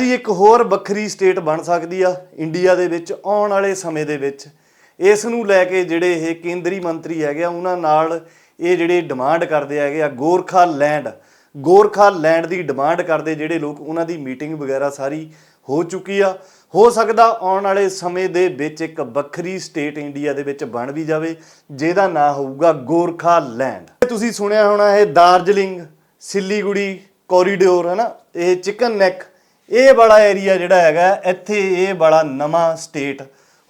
ਜੀ ਇੱਕ ਹੋਰ ਵੱਖਰੀ ਸਟੇਟ ਬਣ ਸਕਦੀ ਆ, ਇੰਡੀਆ ਦੇ ਵਿੱਚ ਆਉਣ ਵਾਲੇ ਸਮੇਂ ਦੇ ਵਿੱਚ। ਇਸ ਨੂੰ ਲੈ ਕੇ ਜਿਹੜੇ ਇਹ ਕੇਂਦਰੀ ਮੰਤਰੀ ਹੈਗੇ ਆ, ਉਹਨਾਂ ਨਾਲ ਇਹ ਜਿਹੜੇ ਡਿਮਾਂਡ ਕਰਦੇ ਹੈਗੇ ਆ, ਗੋਰਖਾ ਲੈਂਡ ਗੋਰਖਾ ਲੈਂਡ ਦੀ ਡਿਮਾਂਡ ਕਰਦੇ ਜਿਹੜੇ ਲੋਕ, ਉਹਨਾਂ ਦੀ ਮੀਟਿੰਗ ਵਗੈਰਾ ਸਾਰੀ ਹੋ ਚੁੱਕੀ ਆ। ਹੋ ਸਕਦਾ ਆਉਣ ਵਾਲੇ ਸਮੇਂ ਦੇ ਵਿੱਚ ਇੱਕ ਵੱਖਰੀ ਸਟੇਟ ਇੰਡੀਆ ਦੇ ਵਿੱਚ ਬਣ ਵੀ ਜਾਵੇ, ਜਿਹਦਾ ਨਾਂ ਹੋਊਗਾ ਗੋਰਖਾ ਲੈਂਡ ਤੁਸੀਂ ਸੁਣਿਆ ਹੋਣਾ, ਇਹ ਦਾਰਜਲਿੰਗ, ਸਿੱਲੀਗੁੜੀ ਕੋਰੀਡੋਰ ਹੈ ਨਾ ਇਹ ਚਿਕਨ ਨੈਕ ਇਹ ਵਾਲਾ ਏਰੀਆ ਜਿਹੜਾ ਹੈਗਾ, ਇੱਥੇ ਇਹ ਵਾਲਾ ਨਵਾਂ ਸਟੇਟ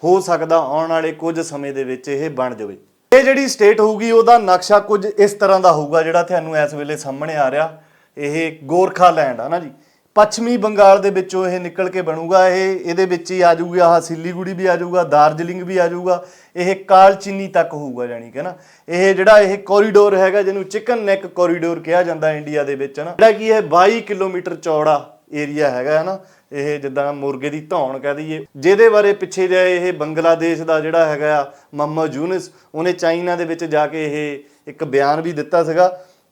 ਹੋ ਸਕਦਾ ਆਉਣ ਵਾਲੇ ਕੁਝ ਸਮੇਂ ਦੇ ਵਿੱਚ ਇਹ ਬਣ ਜਾਵੇ। ਇਹ ਜਿਹੜੀ ਸਟੇਟ ਹੋਊਗੀ, ਉਹਦਾ ਨਕਸ਼ਾ ਕੁਝ ਇਸ ਤਰ੍ਹਾਂ ਦਾ ਹੋਊਗਾ ਜਿਹੜਾ ਤੁਹਾਨੂੰ ਇਸ ਵੇਲੇ ਸਾਹਮਣੇ ਆ ਰਿਹਾ। ਇਹ ਗੋਰਖਾ ਲੈਂਡ ਹੈ ਨਾ ਜੀ। ਪੱਛਮੀ ਬੰਗਾਲ ਦੇ ਵਿੱਚੋਂ ਇਹ ਨਿਕਲ ਕੇ ਬਣੂਗਾ, ਇਹ ਇਹਦੇ ਵਿੱਚ ਹੀ ਆ ਜਾਊਗਾ, ਆਹ ਸਿੱਲੀਗੁੜੀ ਵੀ ਆ ਜਾਊਗਾ, ਦਾਰਜਲਿੰਗ ਵੀ ਆ ਜਾਊਗਾ। ਇਹ ਕਾਲਚੀਨੀ ਤੱਕ ਹੋਊਗਾ ਜਾਨੀ ਕਿ ਨਾ। ਇਹ ਜਿਹੜਾ ਇਹ ਕੋਰੀਡੋਰ ਹੈਗਾ, ਜਿਹਨੂੰ ਚਿਕਨ ਨੈਕ ਕੋਰੀਡੋਰ ਕਿਹਾ ਜਾਂਦਾ ਇੰਡੀਆ ਦੇ ਵਿੱਚ ਨਾ। ਜਿਹੜਾ ਕਿ ਇਹ 22 ਕਿਲੋਮੀਟਰ ਚੌੜਾ ਏਰੀਆ ਹੈਗਾ ਹੈ ਨਾ ਇਹ ਜਿੱਦਾਂ ਮੁਰਗੇ ਦੀ ਧੌਣ ਕਹਿ ਦਈਏ। ਜਿਹਦੇ ਬਾਰੇ ਪਿੱਛੇ ਜੇ ਇਹ ਬੰਗਲਾਦੇਸ਼ ਦਾ ਜਿਹੜਾ ਹੈਗਾ ਆ ਮੁਹੰਮਦ ਯੂਨਸ, ਉਹਨੇ ਚਾਈਨਾ ਦੇ ਵਿੱਚ ਜਾ ਕੇ ਇਹ ਇੱਕ ਬਿਆਨ ਵੀ ਦਿੱਤਾ ਸੀਗਾ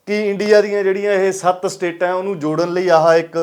ਕਿ ਇੰਡੀਆ ਦੀਆਂ ਜਿਹੜੀਆਂ ਇਹ ਸੱਤ ਸਟੇਟਾਂ ਉਹਨੂੰ ਜੋੜਨ ਲਈ ਆਹ ਇੱਕ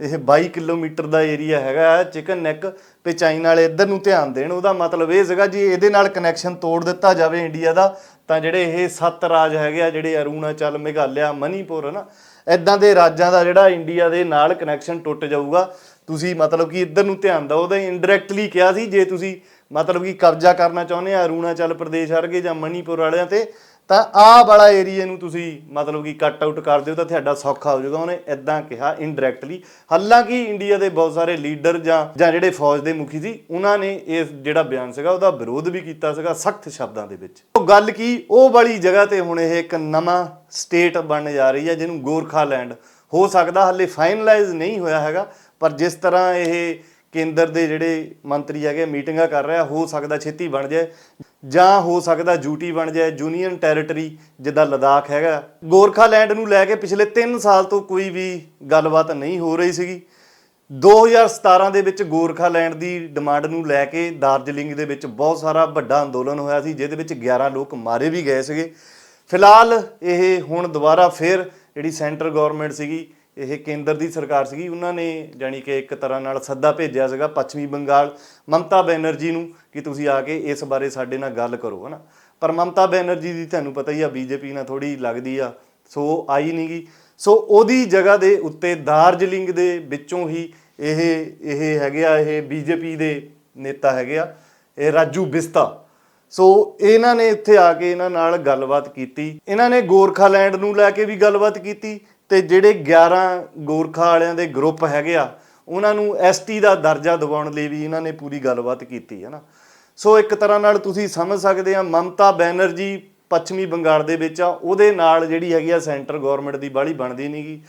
ਇਹ 22 ਕਿਲੋਮੀਟਰ ਦਾ ਏਰੀਆ ਹੈਗਾ ਚਿਕਨ ਨੈਕ ਤੇ ਚਾਈਨਾ ਵਾਲੇ ਇੱਧਰ ਨੂੰ ਧਿਆਨ ਦੇਣ। ਉਹਦਾ ਮਤਲਬ ਇਹ ਸੀਗਾ ਜੀ, ਇਹਦੇ ਨਾਲ ਕਨੈਕਸ਼ਨ ਤੋੜ ਦਿੱਤਾ ਜਾਵੇ ਇੰਡੀਆ ਦਾ, ਤਾਂ ਜਿਹੜੇ ਇਹ ਸੱਤ ਰਾਜ ਹੈਗੇ ਆ, ਜਿਹੜੇ ਅਰੂਣਾਚਲ, ਮੇਘਾਲਿਆ, ਮਨੀਪੁਰ ਹੈ ਨਾ ਇਦਾਂ ਦੇ ਰਾਜਾਂ ਦਾ ਜਿਹੜਾ ਇੰਡੀਆ ਦੇ ਨਾਲ ਕਨੈਕਸ਼ਨ ਟੁੱਟ ਜਾਊਗਾ। ਤੁਸੀਂ ਮਤਲਬ ਕਿ ਇੱਧਰ ਨੂੰ ਧਿਆਨ ਦਿਓ ਉਹਦਾ ਇਨਡਾਇਰੈਕਟਲੀ ਕਿਹਾ ਸੀ, ਜੇ ਤੁਸੀਂ ਮਤਲਬ ਕਿ ਕਬਜ਼ਾ ਕਰਨਾ ਚਾਹੁੰਦੇ ਆ, ਅਰੂਣਾਚਲ ਪ੍ਰਦੇਸ਼ ਵਰਗੇ ਜਾਂ ਮਣੀਪੁਰ ਵਾਲਿਆਂ ਤੇ ਤਾਂ ਆਹ ਵਾਲਾ ਏਰੀਆ ਨੂੰ ਤੁਸੀਂ ਮਤਲਬ ਕਿ ਕੱਟ ਆਊਟ ਕਰ ਦਿਓ ਤਾਂ ਤੁਹਾਡਾ ਸੌਖਾ ਹੋ ਜਾਊਗਾ। ਉਹਨੇ ਇਦਾਂ ਕਿਹਾ ਇਨਡਾਇਰੈਕਟਲੀ ਹਾਲਾਂਕਿ ਇੰਡੀਆ ਦੇ ਬਹੁਤ ਸਾਰੇ ਲੀਡਰ ਜਾਂ ਜਾਂ ਜਿਹੜੇ ਫੌਜ ਦੇ ਮੁਖੀ ਸੀ, ਉਹਨਾਂ ਨੇ ਇਸ ਜਿਹੜਾ ਬਿਆਨ ਸੀਗਾ, ਉਹਦਾ ਵਿਰੋਧ ਵੀ ਕੀਤਾ ਸੀਗਾ ਸਖਤ ਸ਼ਬਦਾਂ ਦੇ ਵਿੱਚ। ਉਹ ਗੱਲ ਕੀ? ਉਹ ਵਾਲੀ ਜਗ੍ਹਾ ਤੇ ਹੁਣ ਇਹ ਇੱਕ ਨਵਾਂ ਸਟੇਟ ਬਣਨ ਜਾ ਰਹੀ ਹੈ, ਜਿਹਨੂੰ ਗੋਰਖਾਲੈਂਡ ਹੋ ਸਕਦਾ ਹਲੇ ਫਾਈਨਲਾਈਜ਼ ਨਹੀਂ ਹੋਇਆ ਹੈਗਾ, ਪਰ ਜਿਸ ਤਰ੍ਹਾਂ ਇਹ ਕੇਂਦਰ ਦੇ ਜਿਹੜੇ ਮੰਤਰੀ ਹੈਗੇ, ਮੀਟਿੰਗਾਂ ਕਰ ਰਿਹਾ, ਹੋ ਸਕਦਾ ਛੇਤੀ ਬਣ ਜਾਏ। ਜਾਂ ਹੋ ਸਕਦਾ ਯੂਟੀ ਬਣ ਜਾਏ, ਯੂਨੀਅਨ ਟੈਰੀਟਰੀ ਜਿੱਦਾਂ ਲਦਾਖ ਹੈਗਾ। ਗੋਰਖਾ ਲੈਂਡ ਨੂੰ ਲੈ ਕੇ ਪਿਛਲੇ 3 ਸਾਲ ਤੋਂ ਕੋਈ ਵੀ ਗੱਲਬਾਤ ਨਹੀਂ ਹੋ ਰਹੀ ਸੀਗੀ। 2017 ਦੇ ਵਿੱਚ ਗੋਰਖਾ ਲੈਂਡ ਦੀ ਡਿਮਾਂਡ ਨੂੰ ਲੈ ਕੇ ਦਾਰਜਲਿੰਗ ਦੇ ਵਿੱਚ ਬਹੁਤ ਸਾਰਾ ਵੱਡਾ ਅੰਦੋਲਨ ਹੋਇਆ ਸੀ, ਜਿਹਦੇ ਵਿੱਚ 11 ਲੋਕ ਮਾਰੇ ਵੀ ਗਏ ਸੀਗੇ। ਫਿਲਹਾਲ ਇਹ ਹੁਣ ਦੁਬਾਰਾ ਫਿਰ ਜਿਹੜੀ ਸੈਂਟਰ ਗਵਰਨਮੈਂਟ ਸੀਗੀ ਇਹ ਕੇਂਦਰ ਦੀ ਸਰਕਾਰ ਸੀਗੀ, ਉਹਨਾਂ ਨੇ ਜਾਨੀ ਕਿ ਇੱਕ ਤਰ੍ਹਾਂ ਨਾਲ ਸੱਦਾ ਭੇਜਿਆ ਸੀਗਾ ਪੱਛਮੀ ਬੰਗਾਲ ਮਮਤਾ ਬੈਨਰਜੀ ਨੂੰ ਕਿ ਤੁਸੀਂ ਆ ਕੇ ਇਸ ਬਾਰੇ ਸਾਡੇ ਨਾਲ ਗੱਲ ਕਰੋ, ਹਨਾ। ਪਰ ਮਮਤਾ ਬੈਨਰਜੀ ਦੀ ਤੁਹਾਨੂੰ ਪਤਾ ਹੀ ਆ, ਬੀਜੇਪੀ ਨਾਲ ਥੋੜੀ ਲੱਗਦੀ ਆ, ਸੋ ਆਈ ਨਹੀਂ ਨਹੀਂਗੀ ਸੋ ਉਹਦੀ ਜਗ੍ਹਾ ਦੇ ਉੱਤੇ ਦਾਰਜਲਿੰਗ ਦੇ ਵਿੱਚੋਂ ਹੀ ਇਹ ਇਹ ਹੈਗੇ ਆ, ਇਹ ਬੀਜੇਪੀ ਦੇ ਨੇਤਾ ਹੈਗੇ ਆ, ਇਹ ਰਾਜੂ ਬਿਸਤਾ। ਸੋ ਇਹਨਾਂ ਨੇ ਇੱਥੇ ਆ ਕੇ ਇਹਨਾਂ ਨਾਲ ਗੱਲਬਾਤ ਕੀਤੀ। ਇਹਨਾਂ ਨੇ ਗੋਰਖਾਲੈਂਡ ਨੂੰ ਲੈ ਕੇ ਵੀ ਗੱਲਬਾਤ ਕੀਤੀ। ਤੇ ਜਿਹੜੇ 11 ਗੋਰਖਾ ਵਾਲਿਆਂ ਦੇ ਗਰੁੱਪ ਹੈਗੇ ਆ, ਉਹਨਾਂ ਨੂੰ ਐਸਟੀ ਦਾ ਦਰਜਾ ਦਿਵਾਉਣ ਲਈ ਵੀ ਇਹਨਾਂ ਨੇ ਪੂਰੀ ਗੱਲਬਾਤ ਕੀਤੀ, ਹੈ ਨਾ? ਸੋ ਇੱਕ ਤਰ੍ਹਾਂ ਨਾਲ ਤੁਸੀਂ ਸਮਝ ਸਕਦੇ ਆ, ਮਮਤਾ ਬੈਨਰਜੀ ਪੱਛਮੀ ਬੰਗਾਲ ਦੇ ਵਿੱਚ ਆ, ਉਹਦੇ ਨਾਲ ਜਿਹੜੀ ਹੈਗੀ ਆ ਸੈਂਟਰ ਗਵਰਨਮੈਂਟ ਦੀ ਬਾਲੀ ਬਣਦੀ ਨਹੀਂਗੀ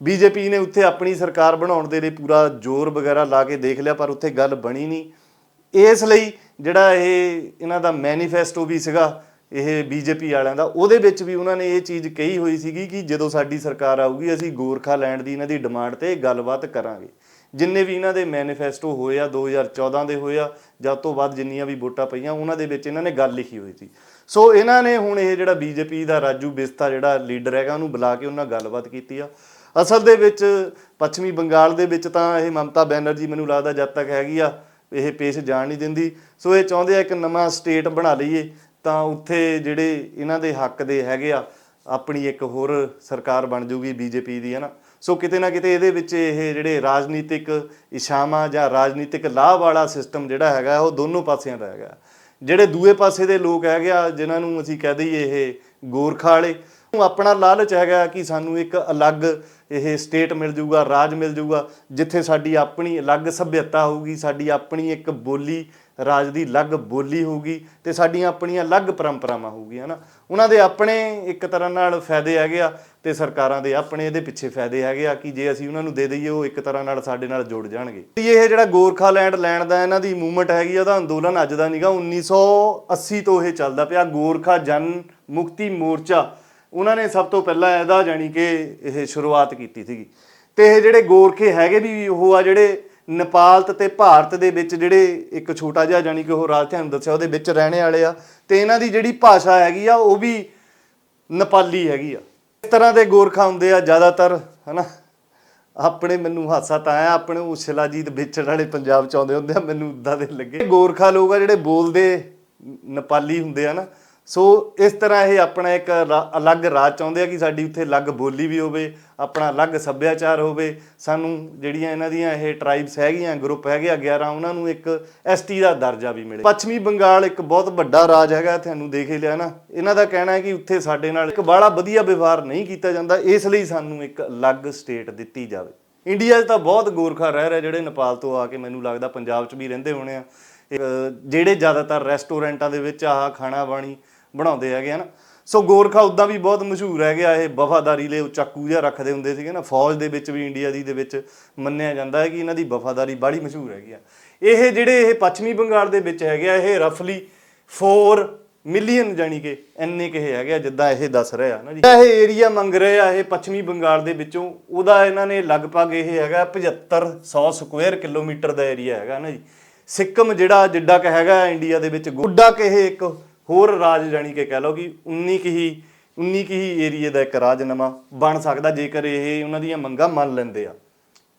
ਬੀਜੇਪੀ ਨੇ ਉੱਥੇ ਆਪਣੀ ਸਰਕਾਰ ਬਣਾਉਣ ਦੇ ਲਈ ਪੂਰਾ ਜ਼ੋਰ ਵਗੈਰਾ ਲਾ ਕੇ ਦੇਖ ਲਿਆ, ਪਰ ਉੱਥੇ ਗੱਲ ਬਣੀ ਨਹੀਂ ਇਸ ਲਈ ਜਿਹੜਾ ਇਹ ਇਹਨਾਂ ਦਾ ਮੈਨੀਫੈਸਟੋ ਵੀ ਸੀਗਾ ਇਹ ਬੀਜੇਪੀ ਵਾਲਿਆਂ ਦਾ, ਉਹਦੇ ਵਿੱਚ ਵੀ ਉਹਨਾਂ ਨੇ ਇਹ ਚੀਜ਼ ਕਹੀ ਹੋਈ ਸੀਗੀ ਕਿ ਜਦੋਂ ਸਾਡੀ ਸਰਕਾਰ ਆਊਗੀ, ਅਸੀਂ ਗੋਰਖਾ ਲੈਂਡ ਦੀ ਇਹਨਾਂ ਦੀ ਡਿਮਾਂਡ ਤੇ ਗੱਲਬਾਤ ਕਰਾਂਗੇ। ਜਿੰਨੇ ਵੀ ਇਹਨਾਂ ਦੇ ਮੈਨੀਫੈਸਟੋ ਹੋਏ ਆ 2014 ਦੇ ਹੋਏ ਆ ਜਦ ਤੋਂ ਬਾਅਦ ਜਿੰਨੀਆਂ ਵੀ ਵੋਟਾਂ ਪਈਆਂ, ਉਹਨਾਂ ਦੇ ਵਿੱਚ ਇਹਨਾਂ ਨੇ ਗੱਲ ਲਿਖੀ ਹੋਈ ਸੀ। ਸੋ ਇਹਨਾਂ ਨੇ ਹੁਣ ਇਹ ਜਿਹੜਾ ਬੀਜੇਪੀ ਦਾ ਰਾਜੂ ਬਿਸਤਾ ਜਿਹੜਾ ਲੀਡਰ ਹੈਗਾ, ਉਹਨੂੰ ਬੁਲਾ ਕੇ ਉਹਨਾਂ ਗੱਲਬਾਤ ਕੀਤੀ ਆ। ਅਸਲ ਦੇ ਵਿੱਚ ਪੱਛਮੀ ਬੰਗਾਲ ਦੇ ਵਿੱਚ ਤਾਂ ਇਹ ਮਮਤਾ ਬੈਨਰਜੀ ਮੈਨੂੰ ਲੱਗਦਾ ਜਦ ਤੱਕ ਹੈਗੀ ਆ, ਇਹ ਪੇਸ਼ ਜਾਣ ਨਹੀਂ ਦਿੰਦੀ। ਸੋ ਇਹ ਚਾਹੁੰਦੇ ਆ ਇੱਕ ਨਵਾਂ ਸਟੇਟ ਬਣਾ ਲਈਏ। ਤਾਂ ਉੱਥੇ ਜਿਹੜੇ ਇਹਨਾਂ ਦੇ ਹੱਕ ਦੇ ਹੈਗੇ ਆ, ਆਪਣੀ ਇੱਕ ਹੋਰ ਸਰਕਾਰ ਬਣ ਜੂਗੀ ਬੀਜੇਪੀ ਦੀ ਹੈ ਨਾ ਸੋ ਕਿਤੇ ਨਾ ਕਿਤੇ ਇਹਦੇ ਵਿੱਚ ਇਹ ਜਿਹੜੇ ਰਾਜਨੀਤਿਕ ਇਸ਼ਾਮਾ ਜਾਂ ਰਾਜਨੀਤਿਕ ਲਾਭ ਵਾਲਾ ਸਿਸਟਮ ਜਿਹੜਾ ਹੈਗਾ, ਉਹ ਦੋਨੋਂ ਪਾਸਿਆਂ ਦਾ ਹੈਗਾ। ਜਿਹੜੇ ਦੂਏ ਪਾਸੇ ਦੇ ਲੋਕ ਹੈਗੇ ਆ, ਜਿਨ੍ਹਾਂ ਨੂੰ ਅਸੀਂ ਕਹਿ ਦਈਏ ਇਹ ਗੋਰਖਾ ਵਾਲੇ, ਉਹ ਆਪਣਾ ਲਾਲਚ ਹੈਗਾ ਕਿ ਸਾਨੂੰ ਇੱਕ ਅਲੱਗ ਇਹ ਸਟੇਟ ਮਿਲ ਜਾਊਗਾ ਰਾਜ ਮਿਲ ਜਾਊਗਾ ਜਿੱਥੇ ਸਾਡੀ ਆਪਣੀ ਅਲੱਗ ਸਭਿਅਤਾ ਹੋਊਗੀ, ਸਾਡੀ ਆਪਣੀ ਇੱਕ ਬੋਲੀ ਰਾਜ ਦੀ ਅਲੱਗ ਬੋਲੀ ਹੋਊਗੀ ਤੇ ਸਾਡੀਆਂ ਆਪਣੀਆਂ ਅਲੱਗ ਪਰੰਪਰਾਵਾਂ ਹੋਊਗੀਆਂ ਨਾ ਉਹਨਾਂ ਦੇ ਆਪਣੇ ਇੱਕ ਤਰ੍ਹਾਂ ਨਾਲ ਫਾਇਦੇ ਹੈਗੇ ਆ ਤੇ ਸਰਕਾਰਾਂ ਦੇ ਆਪਣੇ ਇਹਦੇ ਪਿੱਛੇ ਫਾਇਦੇ ਹੈਗੇ ਆ ਕਿ ਜੇ ਅਸੀਂ ਉਹਨਾਂ ਨੂੰ ਦੇ ਦਈਏ, ਉਹ ਇੱਕ ਤਰ੍ਹਾਂ ਨਾਲ ਸਾਡੇ ਨਾਲ ਜੁੜ ਜਾਣਗੇ। ਇਹ ਜਿਹੜਾ ਗੋਰਖਾ ਲੈਂਡ ਲੈਣ ਦਾ ਇਹਨਾਂ ਦੀ ਮੂਵਮੈਂਟ ਹੈਗੀ ਆ, ਉਹਦਾ ਅੰਦੋਲਨ ਅੱਜ ਦਾ ਨਹੀਂਗਾ 1980 ਤੋਂ ਇਹ ਚੱਲਦਾ ਪਿਆ, ਗੋਰਖਾ ਜਨ ਮੁਕਤੀ ਮੋਰਚਾ। ਉਹਨਾਂ ਨੇ ਸਭ ਤੋਂ ਪਹਿਲਾਂ ਇਹਦਾ ਜਾਨੀ ਕਿ ਇਹ ਸ਼ੁਰੂਆਤ ਕੀਤੀ ਸੀਗੀ। ਤੇ ਇਹ ਜਿਹੜੇ ਗੋਰਖੇ ਹੈਗੇ ਵੀ ਉਹ ਆ ਜਿਹੜੇ ਨੇਪਾਲ ਤੇ ਭਾਰਤ ਦੇ ਵਿੱਚ ਜਿਹੜੇ ਇੱਕ ਛੋਟਾ ਜਿਹਾ ਜਾਨੀ ਕਿ ਉਹ ਰਾਜ ਤੁਹਾਨੂੰ ਦੱਸਿਆ, ਉਹਦੇ ਵਿੱਚ ਰਹਿਣੇ ਵਾਲੇ ਆ। ਤੇ ਇਹਨਾਂ ਦੀ ਜਿਹੜੀ ਭਾਸ਼ਾ ਹੈਗੀ ਆ, ਉਹ ਵੀ ਨੇਪਾਲੀ ਹੈਗੀ ਆ। ਇਸ ਤਰ੍ਹਾਂ ਦੇ ਗੋਰਖਾ ਹੁੰਦੇ ਆ ਜ਼ਿਆਦਾਤਰ, ਹਨਾ? ਆਪਣੇ ਮੈਨੂੰ ਹਾਸਾ ਤਾਂ ਆਇਆ, ਆਪਣੇ ਉਹ ਸ਼ਿਲਾਜੀਤ ਵੇਚਣ ਵਾਲੇ ਪੰਜਾਬ ਚ ਆਉਂਦੇ ਹੁੰਦੇ ਆ, ਮੈਨੂੰ ਉਦਾਂ ਦੇ ਲੱਗੇ। ਗੋਰਖਾ ਲੋਕ ਆ ਜਿਹੜੇ ਬੋਲਦੇ ਨੇਪਾਲੀ ਹੁੰਦੇ ਆ ਨਾ ਸੋ ਇਸ ਤਰ੍ਹਾਂ ਇਹ ਆਪਣਾ ਇੱਕ ਰਾ- ਅਲੱਗ ਰਾਜ ਚਾਹੁੰਦੇ ਆ ਕਿ ਸਾਡੀ ਉੱਥੇ ਅਲੱਗ ਬੋਲੀ ਵੀ ਹੋਵੇ ਆਪਣਾ ਅਲੱਗ ਸੱਭਿਆਚਾਰ ਹੋਵੇ। ਸਾਨੂੰ ਜਿਹੜੀਆਂ ਇਹਨਾਂ ਦੀਆਂ ਇਹ ਟ੍ਰਾਈਬਸ ਹੈਗੀਆਂ ਗਰੁੱਪ ਹੈਗੇ ਆ 11 ਉਹਨਾਂ ਨੂੰ ਇੱਕ ਐਸਟੀ ਦਾ ਦਰਜਾ ਵੀ ਮਿਲੇ। ਪੱਛਮੀ ਬੰਗਾਲ ਇੱਕ ਬਹੁਤ ਵੱਡਾ ਰਾਜ ਹੈਗਾ ਤੁਹਾਨੂੰ ਦੇਖ ਹੀ ਲਿਆ ਨਾ। ਇਹਨਾਂ ਦਾ ਕਹਿਣਾ ਹੈ ਕਿ ਉੱਥੇ ਸਾਡੇ ਨਾਲ ਇੱਕ ਬੜਾ ਵਧੀਆ ਵਿਵਹਾਰ ਨਹੀਂ ਕੀਤਾ ਜਾਂਦਾ ਇਸ ਲਈ ਸਾਨੂੰ ਇੱਕ ਅਲੱਗ ਸਟੇਟ ਦਿੱਤੀ ਜਾਵੇ। ਇੰਡੀਆ 'ਚ ਤਾਂ ਬਹੁਤ ਗੋਰਖਾ ਰਹਿ ਰਹੇ ਜਿਹੜੇ ਨੇਪਾਲ ਤੋਂ ਆ ਕੇ ਮੈਨੂੰ ਲੱਗਦਾ ਪੰਜਾਬ 'ਚ ਵੀ ਰਹਿੰਦੇ ਹੋਣੇ ਆ। ਇਹ, ਜਿਹੜੇ ਜ਼ਿਆਦਾਤਰ ਰੈਸਟੋਰੈਂਟਾਂ ਦੇ ਵਿੱਚ ਆਹ ਖਾਣਾ ਬਾਣੀ ਬਣਾਉਂਦੇ ਹੈਗੇ ਹਨ ਸੋ ਗੋਰਖਾ ਉਦਾਂ ਵੀ ਬਹੁਤ ਮਸ਼ਹੂਰ ਹੈਗੇ ਆ, ਇਹ ਵਫਾਦਾਰੀ ਲਈ ਉਹ ਚਾਕੂ ਜਿਹਾ ਰੱਖਦੇ ਹੁੰਦੇ ਸੀਗੇ ਨਾ, ਫੌਜ ਦੇ ਵਿੱਚ ਵੀ, ਇੰਡੀਆ ਦੀ ਦੇ ਵਿੱਚ ਮੰਨਿਆ ਜਾਂਦਾ ਹੈ ਕਿ ਇਹਨਾਂ ਦੀ ਵਫਾਦਾਰੀ ਬੜੀ ਮਸ਼ਹੂਰ ਹੈਗੀ ਆ। ਇਹ ਜਿਹੜੇ ਇਹ ਪੱਛਮੀ ਬੰਗਾਲ ਦੇ ਵਿੱਚ ਹੈਗੇ ਆ, ਇਹ ਰਫਲੀ 4 ਮਿਲੀਅਨ ਜਾਨੀ ਕਿ ਇੰਨੇ ਕਿ ਹੈਗੇ ਆ, ਜਿੱਦਾਂ ਇਹ ਦੱਸ ਰਹੇ ਆ ਨਾ ਜੀ। ਇਹ ਏਰੀਆ ਮੰਗ ਰਹੇ ਆ, ਇਹ ਪੱਛਮੀ ਬੰਗਾਲ ਦੇ ਵਿੱਚੋਂ, ਉਹਦਾ ਇਹਨਾਂ ਨੇ ਲਗਭਗ ਇਹ ਹੈਗਾ 7500 ਸਕੁਅਰ ਕਿਲੋਮੀਟਰ ਦਾ ਏਰੀਆ ਹੈਗਾ ਨਾ ਜੀ। ਸਿੱਕਮ ਜਿਹੜਾ, ਜਿੱਡਾ ਕ ਹੈਗਾ ਇੰਡੀਆ ਦੇ ਵਿੱਚ, ਗੁੱਡਾ ਕਿ ਇਹ ਇੱਕ ਹੋਰ ਰਾਜ ਜਾਨੀ ਕਿ ਕਹਿ ਲਓ ਕਿ 19 ਕਿ ਹੀ 19 ਕਿ ਹੀ ਏਰੀਏ ਦਾ ਇੱਕ ਰਾਜ ਨਵਾਂ ਬਣ ਸਕਦਾ, ਜੇਕਰ ਇਹ ਉਹਨਾਂ ਦੀਆਂ ਮੰਗਾਂ ਮੰਨ ਲੈਂਦੇ ਆ।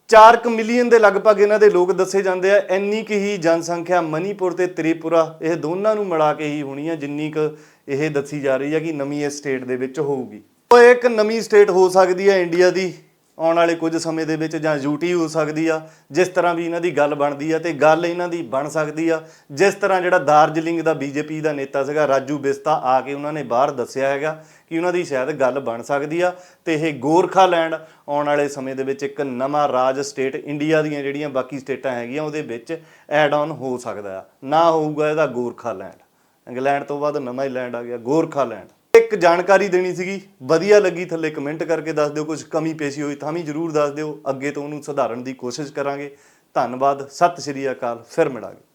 4 ਮਿਲੀਅਨ ਦੇ ਲਗਭਗ ਇਹਨਾਂ ਦੇ ਲੋਕ ਦੱਸੇ ਜਾਂਦੇ ਆ, ਇੰਨੀ ਕਿ ਹੀ ਜਨਸੰਖਿਆ ਮਨੀਪੁਰ ਤੇ ਤ੍ਰਿਪੁਰਾ, ਇਹ ਦੋਨਾਂ ਨੂੰ ਮਿਲਾ ਕੇ ਹੀ ਹੋਣੀ ਆ, ਜਿੰਨੀ ਕੁ ਇਹ ਦੱਸੀ ਜਾ ਰਹੀ ਆ ਕਿ ਨਵੀਂ ਇਹ ਸਟੇਟ ਦੇ ਵਿੱਚ ਹੋਊਗੀ। ਉਹ ਇੱਕ ਨਵੀਂ ਸਟੇਟ ਹੋ ਸਕਦੀ ਹੈ ਇੰਡੀਆ ਦੀ ਆਉਣ ਵਾਲੇ ਕੁਝ ਸਮੇਂ ਦੇ ਵਿੱਚ ਜਾਂ ਯੂਟੀ ਹੋ ਸਕਦੀ ਆ, ਜਿਸ ਤਰ੍ਹਾਂ ਵੀ ਇਹਨਾਂ ਦੀ ਗੱਲ ਬਣਦੀ ਆ ਤੇ ਗੱਲ ਇਹਨਾਂ ਦੀ ਬਣ ਸਕਦੀ ਆ। ਜਿਸ ਤਰ੍ਹਾਂ ਜਿਹੜਾ ਦਾਰਜਲਿੰਗ ਦਾ ਬੀਜੇਪੀ ਦਾ ਨੇਤਾ ਸੀਗਾ, ਰਾਜੂ ਬਿਸਤਾ, ਆ ਕੇ ਉਹਨਾਂ ਨੇ ਬਾਹਰ ਦੱਸਿਆ ਹੈਗਾ ਕਿ ਉਹਨਾਂ ਦੀ ਸ਼ਾਇਦ ਗੱਲ ਬਣ ਸਕਦੀ ਆ। ਤੇ ਇਹ ਗੋਰਖਾ ਲੈਂਡ ਆਉਣ ਵਾਲੇ ਸਮੇਂ ਦੇ ਵਿੱਚ ਇੱਕ ਨਵਾਂ ਰਾਜ ਸਟੇਟ ਇੰਡੀਆ ਦੀਆਂ ਜਿਹੜੀਆਂ ਬਾਕੀ ਸਟੇਟਾਂ ਹੈਗੀਆਂ, ਉਹਦੇ ਵਿੱਚ ਐਡ ਆਨ ਹੋ ਸਕਦਾ ਆ। ਨਾ ਹੋਊਗਾ ਇਹਦਾ ਗੋਰਖਾ ਲੈਂਡ। ਇੰਗਲੈਂਡ ਤੋਂ ਬਾਅਦ ਨਵਾਂ ਹੀ ਲੈਂਡ ਆ ਗਿਆ, ਗੋਰਖਾ ਲੈਂਡ। ਇੱਕ ਜਾਣਕਾਰੀ ਦੇਣੀ ਸੀਗੀ। ਵਧੀਆ ਲੱਗੀ ਥੱਲੇ ਕਮੈਂਟ ਕਰਕੇ ਦੱਸ ਦਿਓ, ਕੁਝ ਕਮੀ ਪੇਸ਼ੀ ਹੋਈ ਤਾਂ ਵੀ ਜਰੂਰ ਦੱਸ ਦਿਓ। ਅੱਗੇ ਤੋਂ ਉਹਨੂੰ ਸੁਧਾਰਨ ਦੀ ਕੋਸ਼ਿਸ਼ ਕਰਾਂਗੇ। ਧੰਨਵਾਦ, ਸਤਿ ਸ਼੍ਰੀ ਅਕਾਲ, ਫਿਰ ਮਿਲਾਂਗੇ।